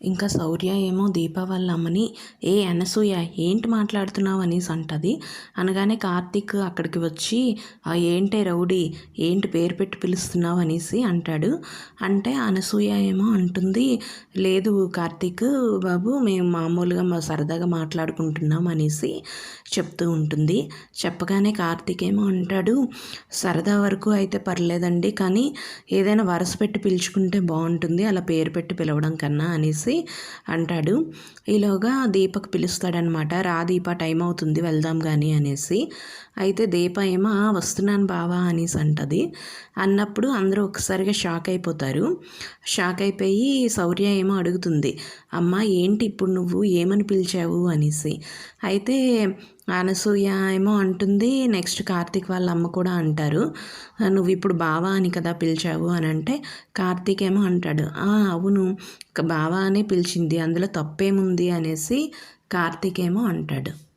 ఇంకా శౌర్య ఏమో దీప వాళ్ళ అమ్మని ఏ అనసూయ ఏంటి మాట్లాడుతున్నావు? అనేసి అంటది. అనగానే కార్తీక్ అక్కడికి వచ్చి ఏంటే రౌడీ ఏంటి పేరు పెట్టి పిలుస్తున్నావు? అనేసి అంటాడు. అంటే అనసూయ ఏమో అంటుంది లేదు కార్తీక్ బాబు మేము మామూలుగా మా సరదాగా మాట్లాడుకుంటున్నాం అనేసి చెప్తూ ఉంటుంది. చెప్పగానే కార్తీక్ ఏమో అంటాడు సరదా వరకు అయితే పర్లేదండి కానీ ఏదైనా వరస పెట్టి పిలుచుకుంటే బాగుంటుంది అలా పేరు పెట్టి పిలవడం కన్నా అనేసి అంటాడు. ఈలోగా దీపక్ పిలుస్తాడనమాట. రా దీప టైం అవుతుంది వెళ్దాం కానీ అనేసి. అయితే దీప ఏమో వస్తున్నాను బావా అనేసి అంటది. అన్నప్పుడు అందరూ ఒకసారిగా షాక్ అయిపోతారు. షాక్ అయిపోయి శౌర్య ఏమో అడుగుతుంది. అమ్మ ఏంటి ఇప్పుడు నువ్వు? ఏమని పిలిచావు? అనేసి. అయితే అనసూయ ఏమో అంటుంది. నెక్స్ట్ కార్తీక్ వాళ్ళ అమ్మ కూడా అంటారు. నువ్వు ఇప్పుడు బావా అని కదా పిలిచావు అని అంటే కార్తీక్ ఏమో అంటాడు. అవును బావా అనే పిలిచింది. అందులో తప్పేముంది అనేసి కార్తీక్ ఏమో అంటాడు.